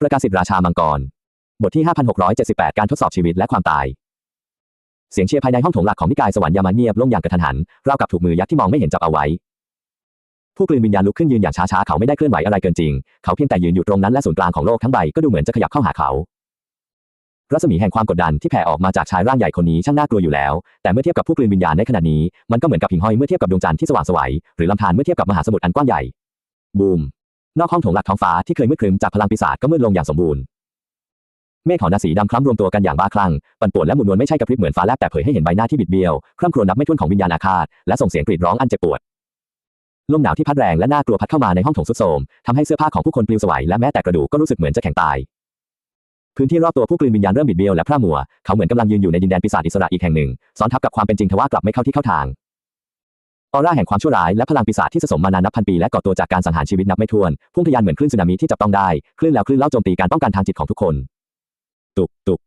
ประกาศสิทธิราชามังกร บทที่ 5678 การทดสอบชีวิตและความตาย เสียงเชียร์ภายในห้องโถงหลักของนิกายสวรรค์ยามาเงียบลงอย่างกระทันหัน ราวกับถูกมือยักษ์ที่มองไม่เห็นจับเอาไว้ ผู้กลืนวิญญาณลุกขึ้นยืนอย่างช้าๆ เขาไม่ได้เคลื่อนไหวอะไรเกินจริง เขาเพียงแต่ยืนอยู่ตรงนั้นและศูนย์กลางของโลกทั้งใบก็ดูเหมือนจะขยับเข้าหาเขา รัศมีแห่งความกดดันที่แผ่ออกมาจากชายร่างใหญ่คนนี้ช่างน่ากลัวอยู่แล้ว แต่เมื่อเทียบกับผู้กลืนวิญญาณในขณะนี้ มันก็เหมือนกับหิ่งห้อยเมื่อเทียบกับดวงจันทร์ที่สว่างไสวยหรือลำธารเมื่อเทียบกับมหาสมุทรอันกว้างใหญ่บูม นอกห้องโถงหลักท้องฟ้าที่เคยมืดครึมจากพลังปีศาจก็มืดลงอย่างสมบูรณ์ เมฆหอนาสีดำคล้ำรวมตัวกันอย่างบ้าคลั่ง ปั่นป่วนและหมุนวนไม่ใช่กระพริบเหมือนฟ้าแลบแต่เผยให้เห็นใบหน้าที่บิดเบี้ยว คร่ำครวญนับไม่ถ้วนของวิญญาณอาฆาต และส่งเสียงกรีดร้องอันเจ็บปวด ลมหนาวที่พัดแรงและน่ากลัวพัดเข้ามาในห้องโถงสุดโทมทำให้เสื้อผ้าของผู้คนปลิวสวัยและแม้แต่กระดูกก็รู้สึกเหมือนจะแข็งตาย พื้นที่รอบตัวผู้กลืนวิญญาณเริ่มบิดเบี้ยวและพร่ามัว เขาเหมือนกำลังยืนอยู่ในดินแดนปีศาจอิสระอีกแห่งหนึ่ง ซ้อนทับกับความเป็นจริงทว่ากลับไม่เข้าที่เข้าทาง ออร่าแห่งความชั่วร้ายและพลังปีศาจที่สะสมมานานนับพันปีและก่อตัวจากการสังหารชีวิตนับไม่ถ้วนพุ่งทะยานเหมือนคลื่นสึนามิที่จับต้องได้คลื่นแล้วคลื่นเล่าโจมตีการป้องกันทางจิตของทุกคน ตุกตุก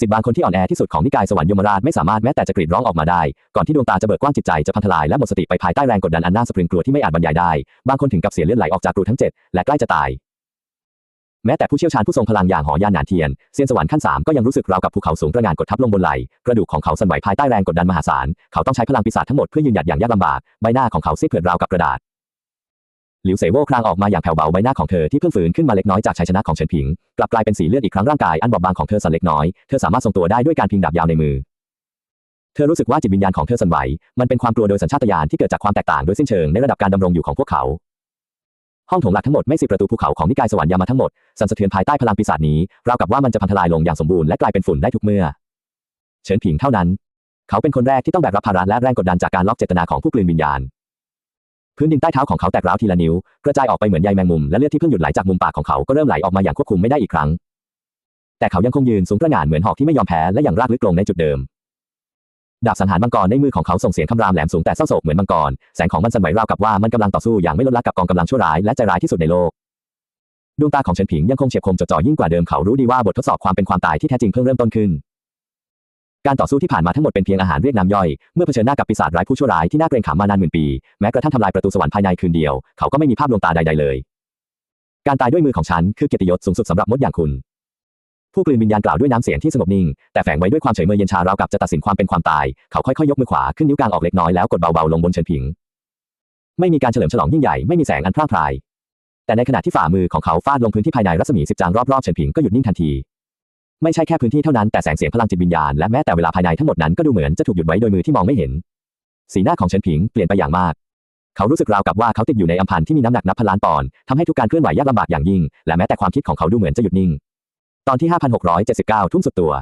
สิทธิ์บางคนที่อ่อนแอที่สุดของนิกายสวรรค์ยมราชไม่สามารถแม้แต่จะกรีดร้องออกมาได้ ก่อนที่ดวงตาจะเบิกกว้างจิตใจจะพังทลายและหมดสติไปภายใต้แรงกดดันอันน่าสะพรึงกลัวที่ไม่อาจบรรยายได้ บางคนถึงกับเสียเลือดไหลออกจากรูทั้งเจ็ดและใกล้จะตาย แม้แต่ผู้เชี่ยวชาญผู้ทรงพลังอย่างหอยานหนานเทียนเซียนสวรรค์ขั้นสามก็ยังรู้สึกราวกับภูเขาสูงระงานกดทับลงบนไหล่กระดูกของเขาสั่นไหวภายใต้แรงกดดันมหาศาลเขาต้องใช้พลังปีศาจทั้งหมดเพื่อยืนหยัดอย่างยากลำบากใบหน้าของเขาซีดเผือดราวกับกระดาษหลิวเสโว่ครางออกมาอย่างแผ่วเบาใบหน้าของเธอที่เพิ่งฟื้นขึ้นมาเล็กน้อยจากชัยชนะของเฉินผิง กลับกลายเป็นสีเลือดอีกครั้งร่างกายอันบอบบางของเธอสั่นเล็กน้อยเธอสามารถทรงตัวได้ด้วยการพิงดาบยาวในมือ เธอรู้สึกว่าจิตวิญญาณของเธอสั่นไหว มันเป็นความกลัวโดยสัญชาตญาณที่เกิดจากความแตกต่างโดยสิ้นเชิงในระดับการดำรงอยู่ของพวกเขา ห้องโถงหลักทั้งหมดไม่สิประตูภูเขาของนิกายสวรรค์ยามาทั้งหมดสั่นสะเทือนภายใต้พลังปีศาจนี้ราวกับว่ามันจะพังทลายลงอย่างสมบูรณ์และกลายเป็นฝุ่นได้ทุกเมื่อ เฉินผิงเท่านั้น เขาเป็นคนแรกที่ต้องแบกรับภาระและแรงกดดันจากการล็อกเจตนาของผู้กลืนวิญญาณ พื้นดินใต้เท้าของเขาแตกร้าวทีละนิ้วกระจายออกไปเหมือนใยแมงมุมและเลือดที่เพิ่งหยุดไหลจากมุมปากของเขาก็เริ่มไหลออกมาอย่างควบคุมไม่ได้อีกครั้ง แต่เขายังคงยืนสูงตระหง่านเหมือนหอกที่ไม่ยอมแพ้และอย่างรากลึกลงในจุดเดิม ดาบสังหารมังกรในมือของเขาส่งเสียงคำรามแหลมสูงแต่เศร้าโศกเหมือนมังกร แสงของมันสั่นไหวราวกับว่ามันกำลังต่อสู้อย่างไม่ลดละกับกองกำลังชั่วร้ายและใจร้ายที่สุดในโลก ดวงตาของเฉินผิงยังคงเฉียบคมจดจ่อยิ่งกว่าเดิมเขารู้ดีว่าบททดสอบความเป็นความตายที่แท้จริงเพิ่งเริ่มต้นขึ้น การต่อสู้ที่ผ่านมาทั้งหมดเป็นเพียงอาหารเรียกน้ำย่อย เมื่อเผชิญหน้ากับปีศาจร้ายผู้ชั่วร้ายที่น่าเกรงขามมานานหมื่นปี แม้กระทั่งทำลายประตูสวรรค์ภายในคืนเดียว เขาก็ไม่มีภาพดวงตาใดๆเลย การตายด้วยมือของฉันคือเกียรติยศสูงสุดสำหรับมดอย่างคุณ ผู้กลืนวิญญาณกล่าวด้วยน้ำเสียงที่สงบนิ่ง แต่แฝงไว้ด้วยความเฉยเมยเย็นชาราวกับจะตัดสินความเป็นความตาย เขาค่อยๆยกมือขวาขึ้นนิ้วกลางออกเล็กน้อยแล้วกดเบาๆลงบนเฉินผิง ไม่มีการเฉลิมฉลองยิ่งใหญ่ไม่มีแสงอันพร่าพราย แต่ในขณะที่ฝ่ามือของเขาฟาดลงพื้นที่ภายในรัศมีสิบจางรอบๆเฉินผิงก็หยุดนิ่งทันทีไม่ใช่แค่พื้นที่เท่านั้นแต่แสงเสียงพลังจิตวิญญาณและแม้แต่เวลาภายในทั้งหมดนั้นก็ดูเหมือนจะถูกหยุดไว้โดยมือที่มองไม่เห็น สีหน้าของเฉินผิงเปลี่ยนไปอย่างมาก เขารู้สึกราวกับว่าเขาติดอยู่ในอัมพันที่มีน้ำหนักนับพันล้านปอนด์ทำให้ทุกการเคลื่อนไหวยากลำบากอย่างยิ่ง และแม้แต่ความคิดของเขาดูเหมือนจะหยุดนิ่ง ตอนที่ 5679 ทุ่มสุดตัว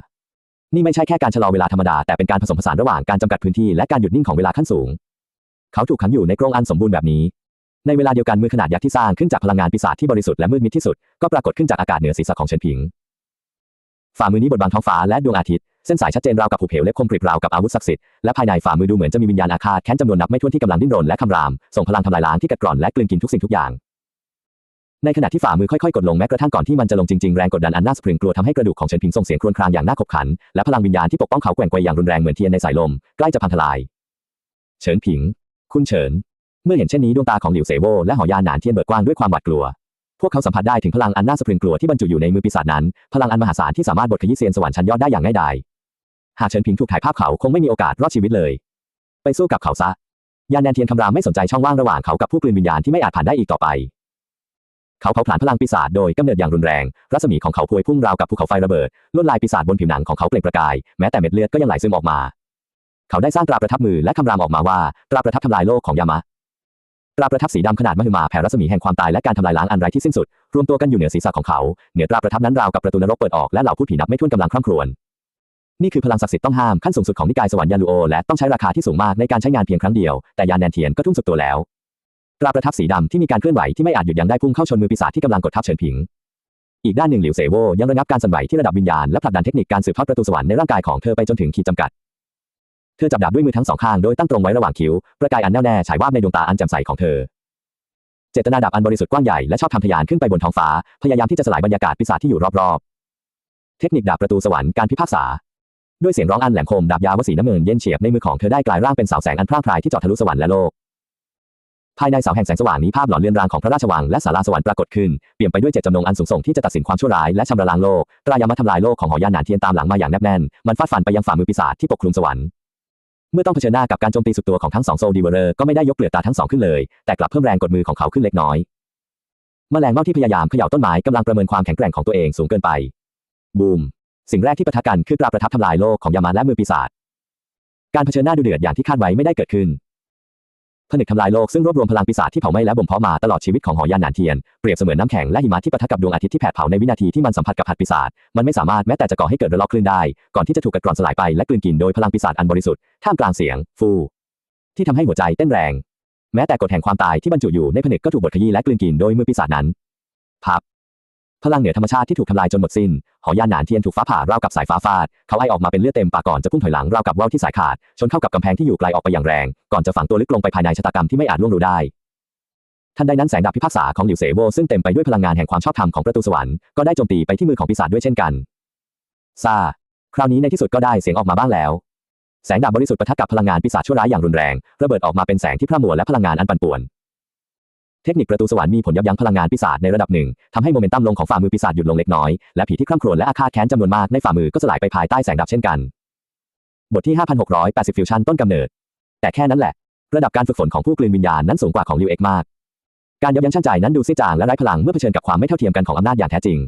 นี่ไม่ใช่แค่การชะลอเวลาธรรมดา แต่เป็นการผสมผสานระหว่างการจำกัดพื้นที่และการหยุดนิ่งของเวลาขั้นสูง เขาถูกขังอยู่ในกรงอันสมบูรณ์แบบนี้ ในเวลาเดียวกันมือขนาดยักษ์ที่สร้างขึ้นจากพลังงานปีศาจที่บริสุทธิ์และมืดมิดที่สุดก็ปรากฏขึ้นจากอากาศเหนือศีรษะของเฉินผิง ฝ่ามือนี้บดบังท้องฟ้าและดวงอาทิตย์เส้นสายชัดเจนราวกับผูกเหวเล็บคมกริบราวกับอาวุธศักดิ์สิทธิ์และภายในฝ่ามือดูเหมือนจะมีวิญญาณอาฆาตแค้นจำนวนนับไม่ถ้วนที่กำลังดิ้นรนและคำรามส่งพลังทำลายล้างที่กัดกร่อนและกลืนกินทุกสิ่งทุกอย่าง ในขณะที่ฝ่ามือค่อยๆกดลงแม้กระทั่งก่อนที่มันจะลงจริงๆแรงกดดันอันน่าสะพรึงกลัวทำให้กระดูกของเฉินผิงส่งเสียงครวญครางอย่างน่าขบขัน และพลังวิญญาณที่ปกป้องเขาแกว่งไกวอย่างรุนแรงเหมือนเทียนในสายลมใกล้จะพังทลาย เฉินผิง คุณเฉิน เมื่อเห็นเช่นนี้ดวงตาของหลิวเสโวและหอยานหนานเทียนเบิกกว้างด้วยความหวาดกลัว พวกเขาสัมผัสได้ถึงพลังอันน่าสะพรึงกลัวที่บรรจุอยู่ในมือปีศาจนั้น พลังอันมหาศาลที่สามารถบดขยี้เซียนสวรรค์ชั้นยอดได้อย่างง่ายดาย หากเฉินผิงถูกถ่ายภาพเขาคงไม่มีโอกาสรอดชีวิตเลย ไปสู้กับเขาซะ ยานแนนเทียนคำรามไม่สนใจช่องว่างระหว่างเขากับผู้กลืนวิญญาณที่ไม่อาจผ่านได้อีกต่อไป เขาเผาผลาญพลังปีศาจโดยกำเนิดอย่างรุนแรง รัศมีของเขาพวยพุ่งราวกับภูเขาไฟระเบิด ลวดลายปีศาจบนผิวหนังของเขาเปล่งประกาย แม้แต่เม็ดเลือดก็ยังไหลซึมออกมา เขาได้สร้างตราประทับมือและคำรามออกมาว่า ตราประทับทำลายโลกของยามะ ตราประทับสีดำขนาดมหึมาแผ่รัศมีแห่งความตายและการทำลายล้างอันไร้ที่สิ้นสุด รวมตัวกันอยู่เหนือศีรษะของเขา เหนือตราประทับนั้นราวกับประตูนรกเปิดออกและเหล่าผู้ผีนับไม่ถ้วนกำลังคร่ำครวญนี่คือพลังศักดิ์สิทธิ์ต้องห้ามขั้นสูงสุดของนิกายสวรรค์ยาลูโอและต้องใช้ราคาที่สูงมากในการใช้งานเพียงครั้งเดียวแต่ยานแนนเทียนก็ทุ่มสุดตัวแล้ว ตราประทับสีดำที่มีการเคลื่อนไหวที่ไม่อาจหยุดยั้งได้พุ่งเข้าชนมือปีศาจที่กำลังกดทับเฉินผิง อีกด้านหนึ่งหลิวเสโวยังระงับการสั่นไหวที่ระดับวิญญาณและผลักดันเทคนิคการสืบทอดประตูสวรรค์ในร่างกายของเธอไปจนถึงขีดจำกัด เธอจับดาบด้วยมือทั้งสองข้างโดยตั้งตรงไว้ระหว่างคิ้ว ประกายอันแน่วแน่ฉายวาบในดวงตาอันแจ่มใสของเธอ เจตนาดาบอันบริสุทธิ์กว้างใหญ่และชอบทำทะยานขึ้นไปบนท้องฟ้า พยายามที่จะสลายบรรยากาศปีศาจที่อยู่รอบๆ เทคนิคดาบประตูสวรรค์การพิพากษาด้วยเสียงร้องอันแหลมคมดาบยาววสีน้ำเงินเย็นเฉียบในมือของเธอได้กลายร่างเป็นสาวแสงอันพร่างพรายที่เจาะทะลุสวรรค์และโลก ภายในเสาแห่งแสงสว่างนี้ภาพหลอนเลือนรางของพระราชวังและศาลาสวรรค์ปรากฏขึ้น เปี่ยมไปด้วยเจตจำนงอันสูงส่งที่จะตัดสินความชั่วร้ายและชำระล้างโลก ตรายามาทำลายโลกของหอยานหนานเทียนตามหลังมาอย่างแนบแน่น มันฟาดฟันไปยังฝ่ามือปีศาจที่ปกคลุมสวรรค์เมื่อต้องเผชิญหน้ากับการโจมตีสุดตัวของทั้งสองโซลดีเวอร์ก็ไม่ได้ยกเปลือกตาทั้งสองขึ้นเลย แต่กลับเพิ่มแรงกดมือของเขาขึ้นเล็กน้อยแมลงเม่าที่พยายามเขย่าต้นไม้กำลังประเมินความแข็งแกร่งของตัวเองสูงเกินไป บูม สิ่งแรกที่ปะทะกันคือกราประทับทำลายโลกของยามาและมือปีศาจ การเผชิญหน้าดูเดือดอย่างที่คาดไว้ไม่ได้เกิดขึ้น ผนึกทำลายโลกซึ่งรวบรวมพลังปีศาจที่เผาไหม้และบ่มเพาะมาตลอดชีวิตของหอยานหนานเทียน เปรียบเสมือนน้ำแข็งและหิมะที่ปะทะกับดวงอาทิตย์ที่แผดเผาในวินาทีที่มันสัมผัสกับหัดปีศาจมันไม่สามารถแม้แต่จะก่อให้เกิดระลอกคลื่นได้ ก่อนที่จะถูกกระกร่อนสลายไปและกลืนกินโดยพลังปีศาจอันบริสุทธิ์ท่ามกลางเสียง ฟู ที่ทำให้หัวใจเต้นแรง แม้แต่กฎแห่งความตายที่บรรจุอยู่ในผนึกก็ถูกบดขยี้และกลืนกินโดยมือปีศาจนั้นพับ พลังเหนือธรรมชาติที่ถูกทำลายจนหมดสิ้น หอยานหนานเทียนถูกฟ้าผ่าราวกับสายฟ้าฟาด เขาไอออกมาเป็นเลือดเต็มปากก่อนจะพุ่งถอยหลังราวกับว่าวที่สายขาด ชนเข้ากับกำแพงที่อยู่ไกลออกไปอย่างแรง ก่อนจะฝังตัวลึกลงไปภายในชะตากรรมที่ไม่อาจล่วงรู้ได้ทันใดนั้นแสงดาบพิพากษาของหลิวเสโวซึ่งเต็มไปด้วยพลังงานแห่งความชอบธรรมของประตูสวรรค์ก็ได้โจมตีไปที่มือของปีศาจด้วยเช่นกันซาคราวนี้ในที่สุดก็ได้เสียงออกมาบ้างแล้ว แสงดาบบริสุทธิ์ปะทะกับพลังงานปีศาจชั่วร้ายอย่างรุนแรง ระเบิดออกมาเป็นแสงที่พร่ามัวและพลังงานอันปั่นป่วน เทคนิคประตูสวรรค์มีผลยับยั้งพลังงานปีศาจในระดับหนึ่งทำให้โมเมนตัมลงของฝ่ามือปีศาจหยุดลงเล็กน้อย และผีที่คร่ำครวญและอาฆาตแค้นจำนวนมากในฝ่ามือก็สลายไปภายใต้แสงดาบเช่นกัน บทที่ 5680 ฟิวชั่นต้นกำเนิด แต่แค่นั้นแหละ ระดับการฝึกฝนของผู้กลืนวิญญาณนั้นสูงกว่าของลิวเอ็กมาก การยับยั้งชั่งใจนั้นดูซีดจางและไร้พลังเมื่อเผชิญกับความไม่เท่าเทียมกันของอำนาจอย่างแท้จริง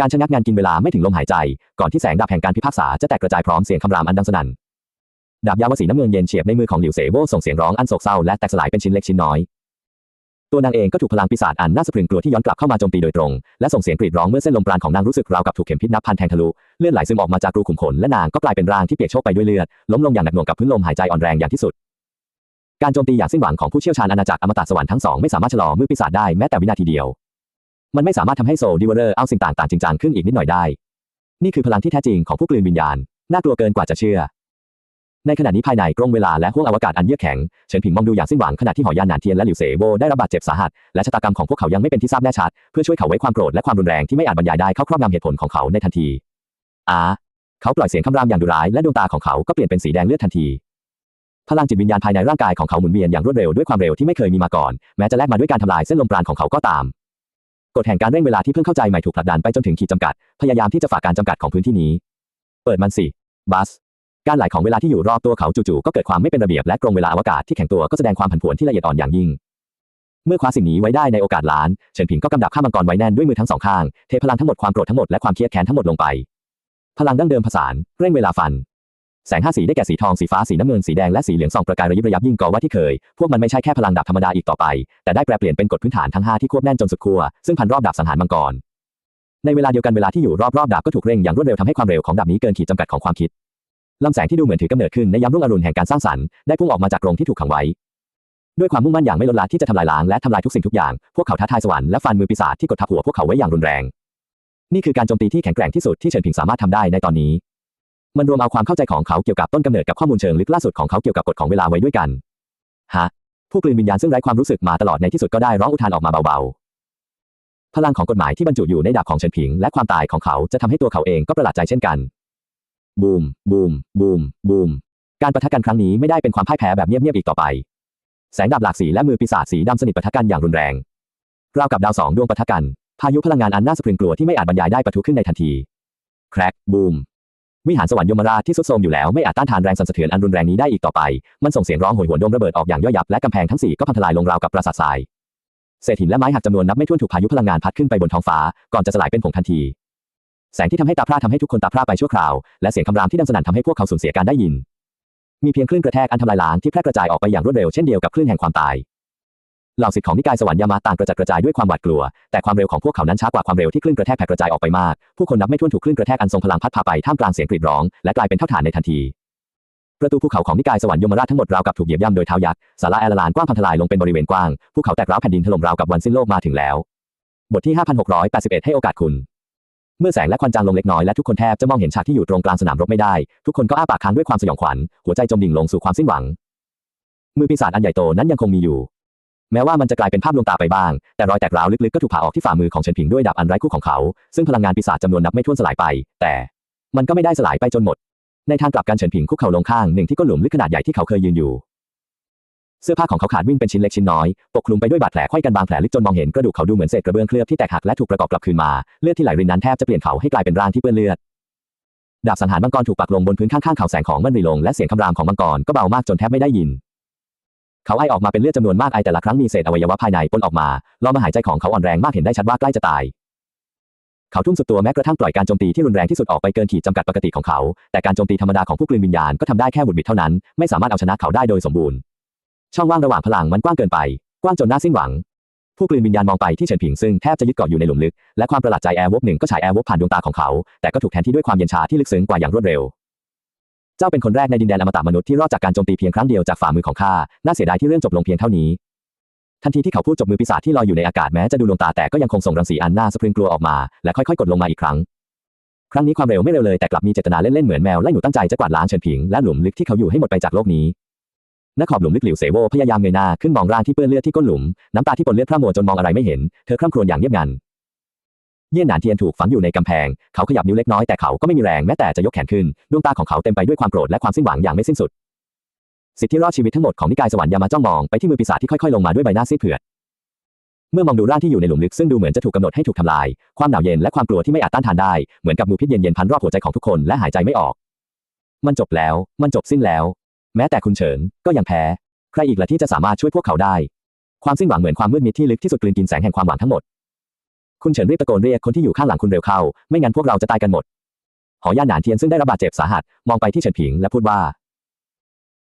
การชะงักงานกินเวลาไม่ถึงลมหายใจ ก่อนที่แสงดาบแห่งการพิพากษาจะแตกกระจายพร้อมเสียงคำรามอันดังสนั่นดาบยาวสีน้ำเงินเย็นเฉียบในมือของหลิวเสโวส่งเสียงร้องอันโศกเศร้าและแตกสลายเป็นชิ้นเล็กชิ้นน้อย ตัวนางเองก็ถูกพลังปีศาจอันน่าสะพรึงกลัวที่ย้อนกลับเข้ามาโจมตีโดยตรง และส่งเสียงกรีดร้องเมื่อเส้นลมปราณของนางรู้สึกราวกับถูกเข็มพิษนับพันแทงทะลุเลือดไหลซึมออกมาจากรูขุมขนและนางก็กลายเป็นร่างที่เปียกโชกไปด้วยเลือดล้มลงอย่างหนักหน่วงกับพื้นลมหายใจอ่อนแรงอย่างที่สุด การโจมตีอย่างสิ้นหวังของผู้เชี่ยวชาญอาณาจักรอมตะสวรรค์ทั้งสองไม่สามารถชะลอมือปีศาจได้แม้แต่วินาทีเดียว มันไม่สามารถทำให้โซลดิวเวอร์เอาสิ่งต่างๆจริงจังขึ้นอีกนิดหน่อยได้ นี่คือพลังที่แท้จริงของผู้กลืนวิญญาณน่ากลัวเกินกว่าจะเชื่อ ในขณะนี้ภายในกรงเวลาและห้วงอวกาศอันเยือกแข็ง เฉินผิงมองดูอย่างสิ้นหวังขณะที่หอยานหนานเทียนและหลิวเสโวได้รับบาดเจ็บสาหัส และชะตากรรมของพวกเขายังไม่เป็นที่ทราบแน่ชัด เพื่อช่วยเขาไว้ความโกรธและความรุนแรงที่ไม่อาจบรรยายได้เข้าครอบงำเหตุผลของเขาในทันทีอาเขาปล่อยเสียงคำรามอย่างดุร้ายและดวงตาของเขาก็เปลี่ยนเป็นสีแดงเลือดทันที พลังจิตวิญญาณภายในร่างกายของเขาหมุนเวียนอย่างรวดเร็วด้วยความเร็วที่ไม่เคยมีมาก่อน แม้จะแลกมาด้วยการทำลายเส้นลมปราณของเขาก็ตามกฎแห่งการเร่งเวลาที่เพิ่งเข้าใจใหม่ถูกผลักดันไปจนถึงขีดจำกัด พยายามที่จะฝ่าการจำกัดของพื้นที่นี้ เปิดมันสิ บัส การไหลของเวลาที่อยู่รอบตัวเขาจู่ๆก็เกิดความไม่เป็นระเบียบและกรงเวลาอวกาศที่แข็งตัวก็แสดงความผันผวนที่ละเอียดอ่อนอย่างยิ่ง เมื่อคว้าสิ่งนี้ไว้ได้ในโอกาสล้าน เฉินผิงก็กำดับข้ามังกรไว้แน่นด้วยมือทั้งสองข้าง เทพลังทั้งหมดความโกรธทั้งหมดและความเครียดแค้นทั้งหมดลงไป พลังดั้งเดิมผสาน เร่งเวลาฟัน แสงห้าสีได้แก่สีทอง สีฟ้า สีน้ำเงิน สีแดง และสีเหลืองส่องประกายระยิบระยับยิ่งกว่าที่เคย พวกมันไม่ใช่แค่พลังดาบธรรมดาอีกต่อไป แต่ได้แปลเปลี่ยนเป็นกฎพื้นฐานทั้งห้าที่ควบแน่นจนสุดขั้ว ซึ่งพันรอบดาบสังหารมังกร ในเวลาเดียวกันเวลาที่อยู่รอบๆดาบก็ถูกเร่งอย่างรวดเร็วทำให้ความเร็วของดาบนี้เกินขีดจำกัดของความคิด ลำแสงที่ดูเหมือนถือกำเนิดขึ้นในยามรุ่งอรุณแห่งการสร้างสรรค์ได้พุ่งออกมาจากกรงที่ถูกขังไว้ ด้วยความมุ่งมั่นอย่างไม่ลดละที่จะทำลายล้างและทำลายทุกสิ่งทุกอย่าง พวกเขาท้าทายสวรรค์และฟันมือปีศาจที่กดทับหัวพวกเขาไว้อย่างรุนแรง นี่คือการโจมตีที่แข็งแกร่งที่สุดที่เฉินผิงสามารถทำได้ในตอนนี้ มันรวมเอาความเข้าใจของเขาเกี่ยวกับต้นกำเนิดกับข้อมูลเชิงลึกล่าสุดของเขาเกี่ยวกับกฎของเวลาไว้ด้วยกัน ฮะ ผู้กลืนวิญญาณซึ่งไร้ความรู้สึกมาตลอดในที่สุดก็ได้ร้องอุทานออกมาเบาๆ พลังของกฎหมายที่บรรจุอยู่ในดาบของเฉินผิง และความตายของเขาจะทำให้ตัวเขาเองก็ประหลาดใจเช่นกัน บูม บูม บูม บูม การปะทะกันครั้งนี้ไม่ได้เป็นความพ่ายแพ้แบบเงียบๆอีกต่อไป แสงดาบหลากสีและมือปีศาจสีดำสนิทปะทะกันอย่างรุนแรงราวกับดาวสองดวงปะทะกัน พายุพลังงานอันน่าสะพรึงกลัวที่ไม่อาจบรรยายได้ปะทุขึ้นในทันที แครกบูม วิหารสวรรค์ยมราชที่สุดโทมอยู่แล้วไม่อาจต้านทานแรงสั่นสะเทือนอันรุนแรงนี้ได้อีกต่อไป มันส่งเสียงร้องโหยหวนดมระเบิดออกอย่างย่อยยับและกำแพงทั้งสี่ก็พังทลายลงราวกับปราสาททราย เศษหินและไม้หักจำนวนนับไม่ถ้วนถูกพายุพลังงานพัดขึ้นไปบนท้องฟ้า ก่อนจะสลายเป็นผงทันที แสงที่ทำให้ตาพร่าทำให้ทุกคนตาพร่าไปชั่วคราว และเสียงคำรามที่ดังสนั่นทำให้พวกเขาสูญเสียการได้ยิน มีเพียงคลื่นกระแทกอันทำลายล้างที่แพร่กระจายออกไปอย่างรวดเร็วเช่นเดียวกับคลื่นแห่งความตาย เหล่าศิษย์ของนิกายสวรรค์ยามาต่างกระจัดกระจายด้วยความหวาดกลัว แต่ความเร็วของพวกเขานั้นช้ากว่าความเร็วที่คลื่นกระแทกแผ่กระจายออกไปมาก ผู้คนนับไม่ถ้วนถูกคลื่นกระแทกอันทรงพลังพัดพาไปท่ามกลางเสียงกรีดร้อง และกลายเป็นเท่าฐานในทันทีประตูภูเขาของนิกายสวรรค์ยมราชทั้งหมดราวกับถูกเหยียบย่ำโดยเท้ายักษ์ศาลาแอลลานกว้างพังทลายลงเป็นบริเวณกว้างภูเขาแตกร้าวแผ่นดินถล่มราวกับวันสิ้นโลกมาถึงแล้ว บทที่ 5681 ให้โอกาสคุณ เมื่อแสงและควันจางลงเล็กน้อยและทุกคนแทบจะมองเห็นฉากที่อยู่ตรงกลางสนามรบไม่ได้ ทุกคนก็อ้าปากค้างด้วยความสยองขวัญ หัวใจจมดิ่งลงสู่ความสิ้นหวัง มือปีศาจอันใหญ่โตนั้นยังคงมีอยู่ แม้ว่ามันจะกลายเป็นภาพลวงตาไปบ้าง แต่รอยแตกร้าวลึกๆก็ถูกผ่าออกที่ฝ่ามือของเฉินผิงด้วยดาบอันไร้คู่ของเขา ซึ่งพลังงานปีศาจจำนวนนับไม่ถ้วนสลายไป แต่มันก็ไม่ได้สลายไปจนหมด ในทางกลับกันเฉินผิงคุกเข่าลงข้างหนึ่งที่ก้นหลุมลึกขนาดใหญ่ที่เขาเคยยืนอยู่ เสื้อผ้าของเขาขาดวิ่งเป็นชิ้นเล็กชิ้นน้อย ปกคลุมไปด้วยบาดแผลไขว้กันบางแผลลึกจนมองเห็นกระดูกเขาดูเหมือนเศษกระเบื้องเคลือบที่แตกหักและถูกประกอบกลับคืนมา เลือดที่ไหลรินนั้นแทบจะเปลี่ยนเขาให้กลายเป็นร่างที่เปื้อนเลือด ดาบสังหารมังกรถูกปักลงบนพื้นข้างๆเขาแสงของมันรีลงและเสียงคำรามของมังกรก็เบามากจนแทบไม่ได้ยิน เขาไอออกมาเป็นเลือดจำนวนมากไอแต่ละครั้งมีเศษอวัยวะภายในปนออกมาลอมาหายใจของเขาอ่อนแรงมากเห็นได้ชัดว่าใกล้จะตายเขาทุ่มสุดตัวแม้กระทั่งปล่อยการโจมตีที่รุนแรงที่สุดออกไปเกินขีดจำกัดปกติของเขา แต่การโจมตีธรรมดาของผู้กลืนวิญญาณก็ทำได้แค่บุดบิดเท่านั้น ไม่สามารถเอาชนะเขาได้โดยสมบูรณ์ ช่องว่างระหว่างพลังมันกว้างเกินไป กว้างจนน่าสิ้นหวัง ผู้กลืนวิญญาณมองไปที่เฉินผิงซึ่งแทบจะยึดเกาะอยู่ในหลุมลึก และความประหลาดใจแอร์วบหนึ่งก็ฉายแอร์วบผ่านดวงตาของเขา แต่ก็ถูกแทนที่ด้วยความเย็นชาที่ลึกซึ้งกว่าอย่างรวดเร็ว เจ้าเป็นคนแรกในดินแดนอมตะมนุษย์ที่รอดจากการโจมตีเพียงครั้งเดียวจากฝ่ามือของข้า น่าเสียดายที่เรื่องจบลงเพียงเท่านี้ ทันทีที่เขาพูดจบมือปีศาจที่ลอยอยู่ในอากาศแม้จะดูลวงตาแต่ก็ยังคงส่งรังสีอันน่าสะพรึงกลัวออกมา และค่อยๆกดลงมาอีกครั้งครั้งนี้ความเร็วไม่เร็วเลยแต่กลับมีเจตนาเล่นๆเหมือนแมวไล่หนูตั้งใจจะกวาดล้างเฉินผิงและหลุมลึกที่เขาอยู่ให้หมดไปจากโลกนี้ ณขอบหลุมลึกหลิวเสโวพยายามเงยหน้าขึ้นมองร่างที่เปื้อนเลือดที่ก้นหลุม น้ำตาที่ปนเลือดพร่ำมัวจนมองอะไรไม่เห็น เธอคร่ำครวญอย่างเงียบงัน เยี่ยนหนานเทียนถูกฝังอยู่ในกำแพง เขาขยับนิ้วเล็กน้อยแต่เขาก็ไม่มีแรงแม้แต่จะยกแขนขึ้น ดวงตาของเขาเต็มไปด้วยความโกรธและความสิ้นหวังอย่างไม่สิ้นสุด สิทธิที่รอดชีวิตทั้งหมดของนิกายสวรรค์ยามาจ้องมองไปที่มือปีศาจที่ค่อยๆลงมาด้วยใบหน้าซีดเผือด เมื่อมองดูร่างที่อยู่ในหลุมลึกซึ่งดูเหมือนจะถูกกำหนดให้ถูกทำลาย ความหนาวเย็นและความกลัวที่ไม่อาจต้านทานได้ เหมือนกับงูพิษเย็นๆพันรอบหัวใจของทุกคนและหายใจไม่ออก มันจบแล้ว มันจบสิ้นแล้ว แม้แต่คุณเฉินก็ยังแพ้ ใครอีกล่ะที่จะสามารถช่วยพวกเขาได้ ความสิ้นหวังเหมือนความมืดมิดที่ลึกที่สุดกลืนกินแสงแห่งความหวังทั้งหมด คุณเฉินรีบตะโกนเรียกคนที่อยู่ข้างหลังคุณเร็วเข้า ไม่งั้นพวกเราจะตายกันหมด หอย่านหนานเทียนซึ่งได้รับบาดเจ็บสาหัสมองไปที่เฉินผิงและพูดว่า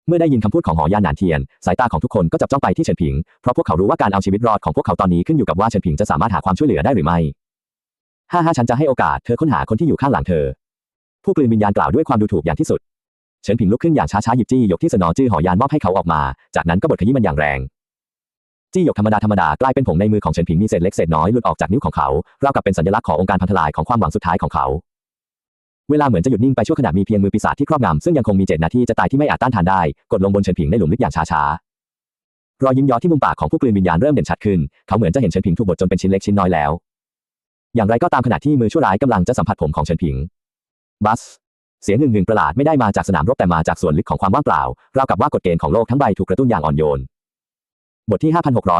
เมื่อได้ยินคำพูดของหอย่านหนานเทียน สายตาของทุกคนก็จับจ้องไปที่เฉินผิง เพราะพวกเขารู้ว่าการเอาชีวิตรอดของพวกเขาตอนนี้ขึ้นอยู่กับว่าเฉินผิงจะสามารถหาความช่วยเหลือได้หรือไม่ห้าห้าฉันจะให้โอกาสเธอค้นหาคนที่อยู่ข้างหลังเธอ ผู้กลืนวิญญาณกล่าวด้วยความดูถูกอย่างที่สุด เฉินผิงลุกขึ้นอย่างช้าๆหยิบจี้หยกที่สนอจื้อหอยานมอบให้เขาออกมา จากนั้นก็บดขยี้มันอย่างแรงจี้หยกธรรมดาธรรมดากลายเป็นผงในมือของเฉินผิงมีเศษเล็กเศษน้อยหลุดออกจากนิ้วของเขาราวกับเป็นสัญลักษณ์ขององค์การพันธลายของความหวังสุดท้ายของเขา เวลาเหมือนจะหยุดนิ่งไปชั่วขณะมีเพียงมือปีศาจที่ครอบงำซึ่งยังคงมีเจตนาที่จะตายที่ไม่อาจต้านทานได้กดลงบนเฉินผิงในหลุมลึกอย่างช้าๆรอยยิ้มย้อที่มุมปากของผู้กลืนวิญญาณเริ่มเด่นชัดขึ้นเขาเหมือนจะเห็นเฉินผิงถูกบดจนเป็นชิ้นเล็กชิ้นน้อยแล้ว อย่างไรก็ตามขณะที่มือชั่วร้ายกำลังจะสัมผัสผมของเฉินผิงบัส เสียงหึ่งหึ่งประหลาดไม่ได้มาจากสนามรบแต่มาจากส่วนลึกของความว่างเปล่า ราวกับว่ากฎเกณฑ์ของโลกทั้งใบถูกกระตุ้นอย่างอ่อนโยน บทที่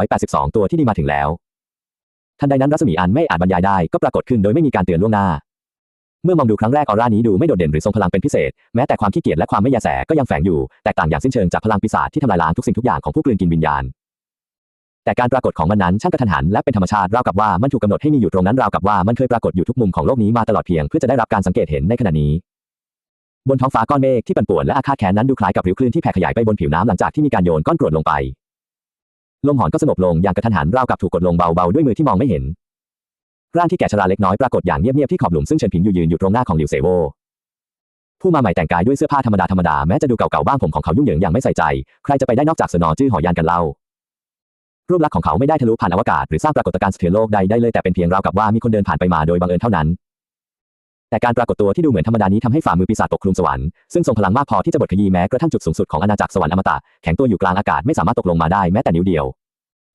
5682 ตัวที่ดีมาถึงแล้ว ทันใดนั้นรัศมีอันไม่อาจบรรยายได้ก็ปรากฏขึ้นโดยไม่มีการเตือนล่วงหน้า เมื่อมองดูครั้งแรกออร่านี้ดูไม่โดดเด่นหรือทรงพลังเป็นพิเศษ แม้แต่ความขี้เกียจและความไม่ยาแสก็ยังแฝงอยู่ แตกต่างอย่างสิ้นเชิงจากพลังปีศาจที่ทำลายล้างทุกสิ่งทุกอย่างของผู้กลืนกินวิญญาณแต่การปรากฏของมันนั้นช่างกระทันหันและเป็นธรรมชาติราวกับว่ามันถูกกำหนดให้มีอยู่ตรงนั้นราวกับว่ามันเคยปรากฏอยู่ทุกมุมของโลกนี้มาตลอดเพียงเพื่อจะได้รับการสังเกตเห็นในขณะนี้ บนท้องฟ้าก้อนเมฆที่ปั่นป่วนและอาฆาตแค้นนั้นดูคล้ายกับริ้วคลื่นที่แผ่ขยายไปบนผิวน้ำหลังจากที่มีการโยนก้อนกรวดลงไป ลมหอนก็สงบลงอย่างกระทันหันราวกับถูกกดลงเบาๆด้วยมือที่มองไม่เห็น ร่างที่แก่ชราเล็กน้อยปรากฏอย่างเงียบๆที่ขอบหลุมซึ่งเฉินผิงอยู่ยืนอยู่ตรงหน้าของหลิวเสโวผู้มาใหม่แต่งกายด้วยเสื้อผ้าธรรมดาธรรมดาแม้จะดูเก่าๆบ้างผมของเขายุ่งเหยิงอย่างไม่ใส่ใจ ใครจะไปได้นอกจากสนอจื้อหอยานกันเล่ารูปลักษณ์ของเขาไม่ได้ทะลุผ่านอวกาศหรือสร้างปรากฏการณ์สะเทือนโลกใดได้เลยแต่เป็นเพียงราวกับว่ามีคนเดินผ่านไปมาโดยบังเอิญเท่านั้น แต่การปรากฏตัวที่ดูเหมือนธรรมดานี้ทำให้ฝ่ามือปีศาจปกคลุมสวรรค์ซึ่งทรงพลังมากพอที่จะบดขยี้แม้กระทั่งจุดสูงสุดของอาณาจักรสวรรค์อมตะแข็งตัวอยู่กลางอากาศไม่สามารถตกลงมาได้แม้แต่นิ้วเดียว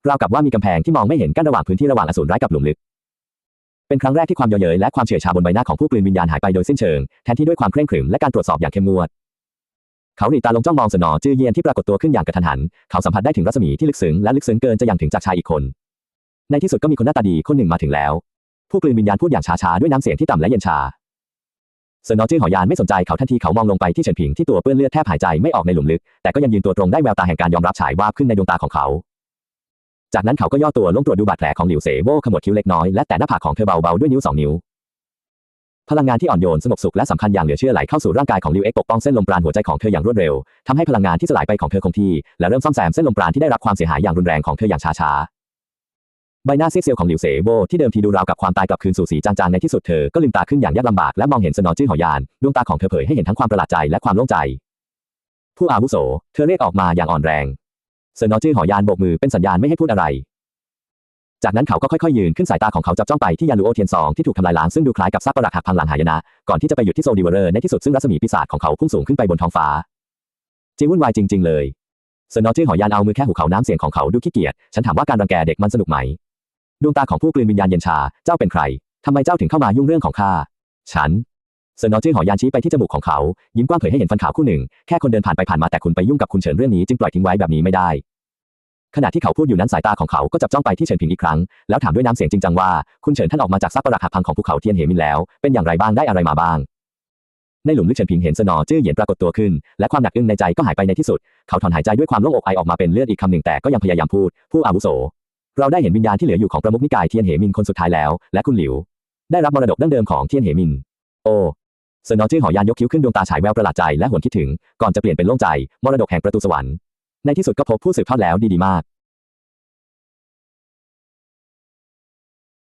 ราวกับว่ามีกำแพงที่มองไม่เห็นกั้นระหว่างพื้นที่ระหว่างอสูรร้ายกับหลุมลึกเป็นครั้งแรกที่ความเยาะเย้ยและความเฉื่อยชาบนใบหน้าของผู้กลืนวิญญาณหายไปโดยสิ้นเชิงแทนที่ด้วยความเคร่งขรึมและการตรวจสอบอย่างเข้มงวดเขาหลีตาลงจ้องมองสนอจื้อเยียนที่ปรากฏตัวขึ้นอย่างกระทันหัน เขาสัมผัสได้ถึงรัศมีที่ลึกซึ้งและลึกซึ้งเกินจะยังถึงจากชายอีกคน ในที่สุดก็มีคนหน้าตาดีคนหนึ่งมาถึงแล้ว ผู้กลืนวิญญาณพูดอย่างช้าๆด้วยน้ำเสียงที่ต่ำและเย็นชา สนอจื้อหอยานไม่สนใจเขาทันทีเขามองลงไปที่เฉินผิงที่ตัวเปื้อนเลือดแทบหายใจไม่ออกในหลุมลึก แต่ก็ยังยืนตัวตรงได้แววตาแห่งการยอมรับฉายวาบขึ้นในดวงตาของเขา จากนั้นเขาก็ย่อตัวลงตรวจดูบาดแผลของหลิวเสโวขมวดคิ้วเล็กน้อยและแต่หน้าผากของเธอเบาๆด้วยนิ้วสองนิ้ว พลังงานที่อ่อนโยนสงบสุขและสำคัญอย่างเหลือเชื่อไหลเข้าสู่ร่างกายของลิวเอ็กปกป้องเส้นลมปราณหัวใจของเธออย่างรวดเร็วทำให้พลังงานที่สลายไปของเธอคงที่และเริ่มซ่อมแซมเส้นลมปราณที่ได้รับความเสียหายอย่างรุนแรงของเธออย่างช้าๆ ใบหน้าซีดเซียวของหลิวเสโวที่เดิมทีดูราวกับความตายกลับคืนสู่สีจางๆในที่สุดเธอก็ลืมตาขึ้นอย่างยากลำบากและมองเห็นสนอจื้อหอยานดวงตาของเธอเผยให้เห็นทั้งความประหลาดใจและความโล่งใจ ผู้อาวุโส เธอเรียกออกมาอย่างอ่อนแรงสนอจื้อหอยานโบกมือเป็นสัญญาณไม่ให้พูดอะไร จากนั้นเขาก็ค่อยๆยืนขึ้นสายตาของเขาจับจ้องไปที่ยาลูโอเทียนซองที่ถูกทำลายล้างซึ่งดูคล้ายกับซากปรักหักพังหลังหายนะก่อนที่จะไปหยุดที่โซดีเวอร์ในที่สุดซึ่งรัศมีปีศาจของเขาพุ่งสูงขึ้นไปบนท้องฟ้าจีวุ่นวายจริง ๆ เลยเซนอจื้อหอยานเอามือแค่หูเขาน้ำเสียงของเขาดูขี้เกียจ ฉันถามว่าการรังแกเด็กมันสนุกไหม ดวงตาของผู้กลืนวิญญาณเย็นชา เจ้าเป็นใคร ทำไมเจ้าถึงเข้ามายุ่งเรื่องของข้า ฉันเซนอจื้อหอยานชี้ไปที่จมูกของเขา ยิ้มกว้างเผยให้เห็นฟันขาวคู่หนึ่ง แค่คนเดินผ่านไปผ่านมาแต่คุณไปยุ่งกับคุณเฉินเรื่องนี้จึงปล่อยทิ้งไว้แบบนี้ไม่ได้ ขณะที่เขาพูดอยู่นั้นสายตาของเขาก็จับจ้องไปที่เฉินผิงอีกครั้ง แล้วถามด้วยน้ำเสียงจริงจังว่า คุณเฉินท่านออกมาจากซากปรักหักพังของภูเขาเทียนเหมินแล้ว เป็นอย่างไรบ้างได้อะไรมาบ้าง ในหลุมลึกเฉินผิงเห็นสนอจื้อเหยียนปรากฏตัวขึ้น และความหนักอึ้งในใจก็หายไปในที่สุด เขาถอนหายใจด้วยความโล่งอกไอออกมาเป็นเลือดอีกคำหนึ่งแต่ก็ยังพยายามพูด ผู้อาวุโส เราได้เห็นวิญญาณที่เหลืออยู่ของประมุขนิกายเทียนเหมินคนสุดท้ายแล้ว และคุณหลิว ได้รับมรดกดั้งเดิมของเทียนเหมิน โอ้สนอจื้อหอยานยกคิ้วขึ้นดวงตาฉายแววประหลาดใจและหวนคิดถึง ก่อนจะเปลี่ยนเป็นโล่งใจ มรดกแห่งประตูสวรรค์ ในที่สุดก็พบผู้สืบทอดแล้วดีดีมาก